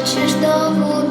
хочеш довго.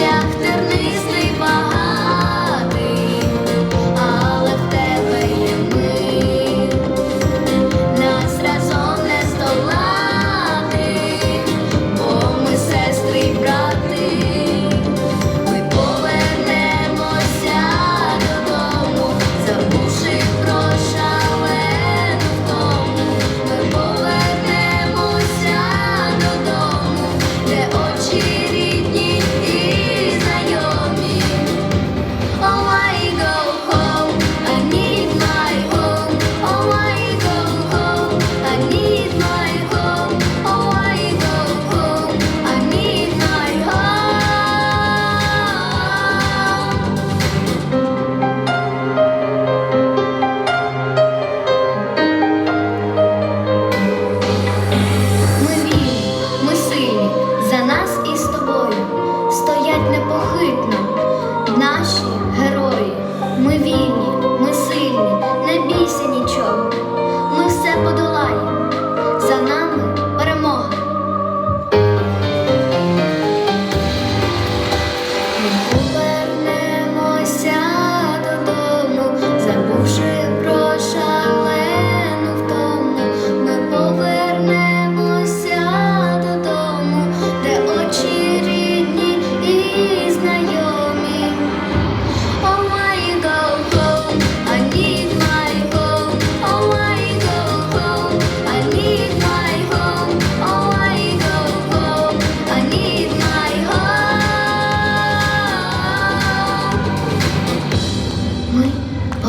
шлях.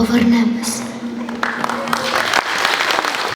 повернемо.